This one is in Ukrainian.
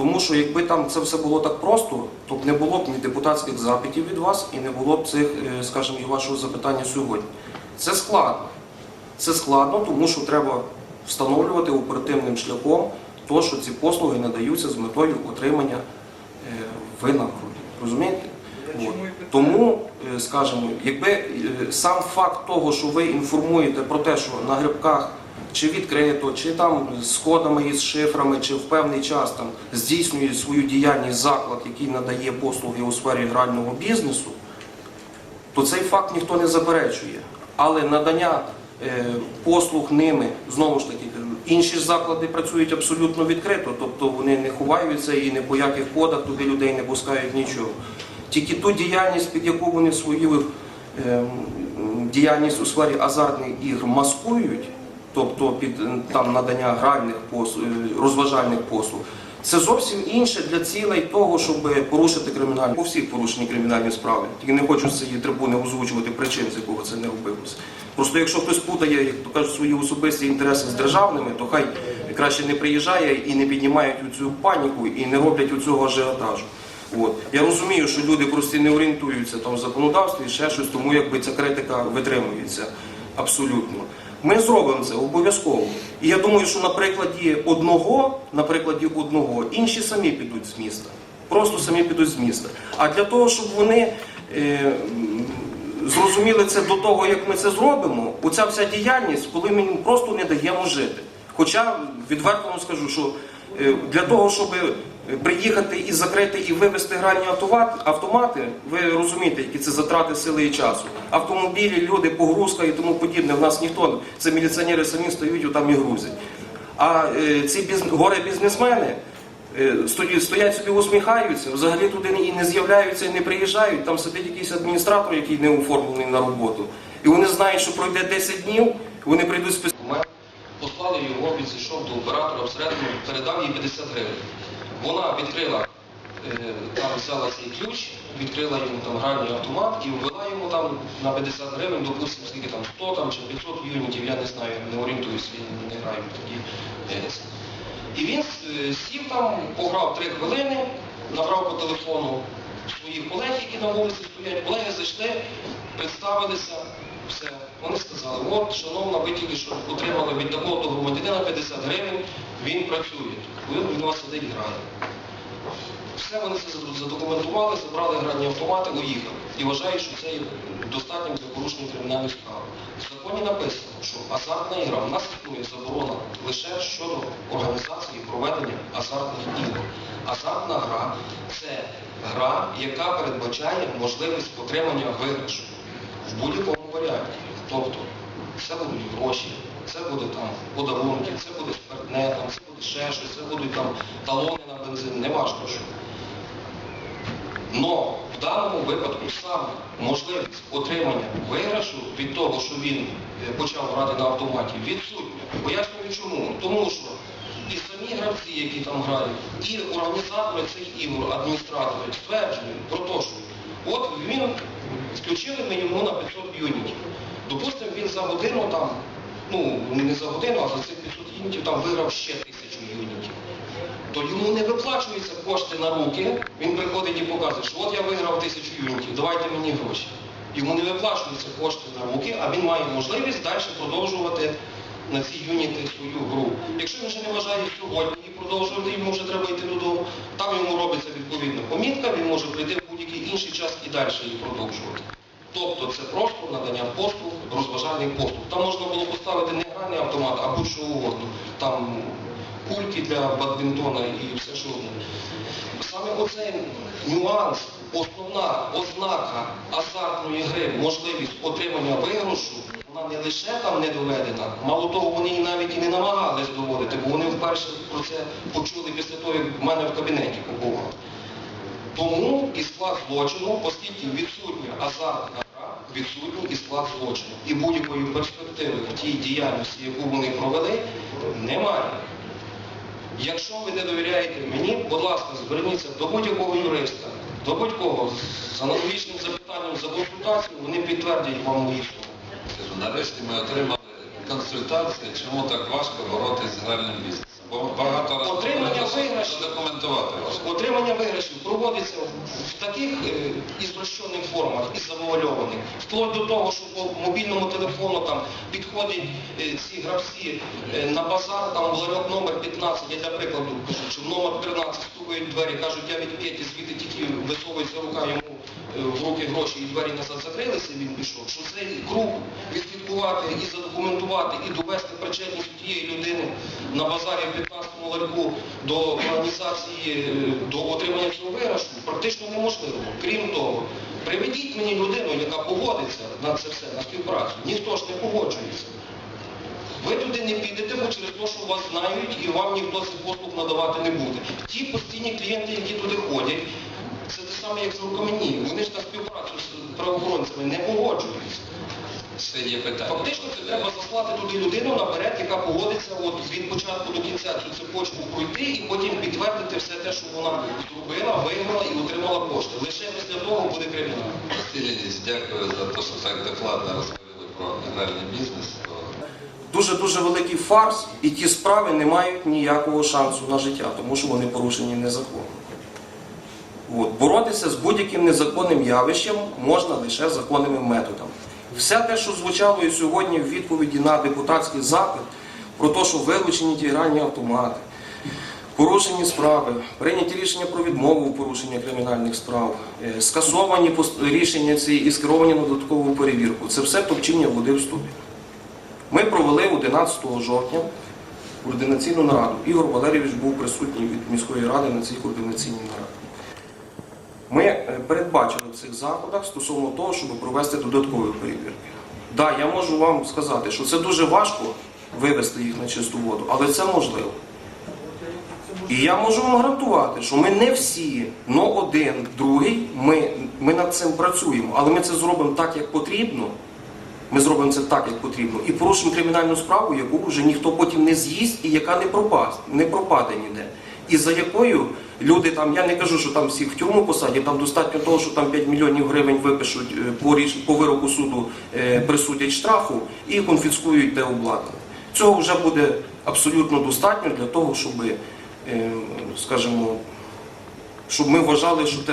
Тому що якби там це все було так просто, то б не було б ні депутатських запитів від вас і не було б цих, е, скажімо, і вашого запитання сьогодні. Це складно. Це складно, тому що треба встановлювати оперативним шляхом то, що ці послуги надаються з метою отримання е, винагороди. Розумієте? От. Тому, е, скажімо, якби сам факт того, що ви інформуєте про те, що на грибках чи відкрито, чи там з кодами і з шифрами, чи в певний час там здійснює свою діяльність заклад, який надає послуги у сфері грального бізнесу, то цей факт ніхто не заперечує. Але надання е, послуг ними, знову ж таки, інші заклади працюють абсолютно відкрито, тобто вони не ховаються і не по яких кодах туди людей не пускають нічого. Тільки ту діяльність, під яку вони свою е, діяльність у сфері азартних ігр маскують, тобто під е, там надання гральних послуг, розважальних послуг, це зовсім інше для цілей того, щоб порушити кримінальні по всіх порушені кримінальні справи. Тільки не хочу з цієї трибуни озвучувати причин, з якого це не робилося. Просто якщо хтось путає, як то кажуть, свої особисті інтереси з державними, то хай краще не приїжджає і не піднімають цю паніку і не роблять у цього ажіотажу. От. Я розумію, що люди просто не орієнтуються там в законодавстві, ще щось, тому якби ця критика витримується абсолютно. Ми зробимо це обов'язково. І я думаю, що на прикладі одного, на прикладі одного, інші самі підуть з міста. Просто самі підуть з міста. А для того, щоб вони е, зрозуміли це до того, як ми це зробимо, оця вся діяльність, коли ми просто не даємо жити. Хоча відверто вам скажу, що е, для того, щоб приїхати і закрити і вивезти гральні автомати, ви розумієте, які це затрати сили і часу. Автомобілі, люди, погрузка і тому подібне. В нас ніхто, це міліціонери самі стоять отам і грузять. А е, ці біз... горе-бізнесмени е, стоять, стоять собі усміхаються, взагалі туди і не з'являються, і не приїжджають. Там сидить якийсь адміністратор, який не оформлений на роботу. І вони знають, що пройде 10 днів, вони прийдуть з Послали його, підійшов до оператора, всередину передав їй 50 гривень. Вона відкрила, е, там взяла цей ключ, відкрила йому там гральний автомат і ввела йому там на 50 гривень, допустимо, скільки там 100 там, чи 500 юнітів, я не знаю, не орієнтуюсь, я не граю такі. е. І він е, сів там, пограв 3 хвилини, набрав по телефону своїх колег, які на вулиці стоять. Колеги зайшли, представилися, все. Вони сказали, от, шановна, ви тільки що отримали від такого громадянина 50 гривень, він працює. Ви він у вас сидить грає. Все вони це задокументували, забрали гральні автомати, уїхали. І вважають, що це є достатньо для порушення кримінальної справи. В законі написано, що азартна ігра, в нас існує заборона лише щодо організації проведення азартних ігор. Азартна гра це гра, яка передбачає можливість отримання виграшу в будь-якому варіанті. Тобто це будуть гроші, це буде там подарунки, це буде спиртне, там, це буде ще щось, це будуть там талони на бензин, не важливо що. Но в даному випадку саме можливість отримання виграшу від того, що він е, почав грати на автоматі, відсутня. Пояснюю чому. Тому що і самі гравці, які там грають, і організатори цих ігор, адміністратори стверджують про те, що от він включили ми йому на 500 юнітів. Допустимо, він за годину там, ну не за годину, а за цих 500 юнітів там виграв ще тисячу юнітів то йому не виплачуються кошти на руки, він приходить і показує, що от я виграв тисячу юнітів, давайте мені гроші. Йому не виплачуються кошти на руки, а він має можливість далі продовжувати на ці юніти свою гру. Якщо він вже не вважає сьогодні і продовжувати, йому вже треба йти додому, там йому робиться відповідна помітка, він може прийти в будь-який інший час і далі її продовжувати. Тобто це просто надання послуг, розважальний послуг. Там можна було поставити не гральний автомат, а будь-що угодно. Там кульки для бадмінтона і все що угодно. Саме оцей нюанс, основна ознака азартної гри, можливість отримання виграшу, вона не лише там не доведена, мало того, вони її навіть і не намагались доводити, бо вони вперше про це почули після того, як в мене в кабінеті побували. Тому і склад злочину, оскільки відсутня азартна відсутній і склад злочину. І будь-якої перспективи в тій діяльності, яку вони провели, немає. Якщо ви не довіряєте мені, будь ласка, зверніться до будь-якого юриста, до будь-кого з аналогічним запитанням за консультацію, вони підтвердять вам мої слова. Нарешті ми отримали консультацію, чому так важко боротися з гральним бізнесом. Бо багато виграш документувати. Отримання виграшів проводиться в таких е, ізрощених формах і завуальованих, вплоть до того, що по мобільному телефону там підходять е, ці гравці е, на базар, там ларьок номер 15, я для прикладу кажу, що номер 13 стукають двері, кажуть, я від Петі, звідти тільки висовується рука йому в руки гроші і двері назад закрилися, він пішов, що цей круг відслідкувати і задокументувати, і довести причетність тієї людини на базарі 15 боротьбу до організації, до отримання цього виросту практично неможливо. Крім того, приведіть мені людину, яка погодиться на це все, на співпрацю. Ніхто ж не погоджується. Ви туди не підете, бо через те, що вас знають і вам ніхто цих послуг надавати не буде. Ті постійні клієнти, які туди ходять, це те саме, як з рукамені. Вони ж на співпрацю з правоохоронцями не погоджуються. Фактично це треба заслати туди людину наперед, яка от від початку до кінця цю цепочку пройти і потім підтвердити все те, що вона зробила, виграла і отримала кошти. Лише після того буде кримінал. Василь дякую за те, що так докладно розповіли про гральний бізнес. Дуже-дуже великий фарс, і ті справи не мають ніякого шансу на життя, тому що вони порушені незаконно. От. Боротися з будь-яким незаконним явищем можна лише законними методами. Все те, що звучало і сьогодні в відповіді на депутатський запит, про те, що вилучені ті гральні автомати, порушені справи, прийняті рішення про відмову у порушенні кримінальних справ, е, скасовані рішення ці і скеровані на додаткову перевірку. Це все топчіння води в ступі. Ми провели 11 жовтня координаційну нараду. Ігор Валерійович був присутній від міської ради на цій координаційній нараді. Ми е, передбачили в цих заходах стосовно того, щоб провести додаткові перевірки. Так, я можу вам сказати, що це дуже важко вивести їх на чисту воду, але це можливо. І я можу вам гарантувати, що ми не всі, но один, другий, ми, ми над цим працюємо, але ми це зробимо так, як потрібно. Ми зробимо це так, як потрібно, і порушимо кримінальну справу, яку вже ніхто потім не з'їсть і яка не пропаде, не пропаде ніде. І за якою люди там, я не кажу, що там всіх в тюрму посадять, там достатньо того, що там 5 мільйонів гривень випишуть е, по, ріш, по вироку суду, е, присудять штрафу і конфіскують те обладнання. Цього вже буде абсолютно достатньо для того, щоб, е, скажімо, щоб ми вважали, що те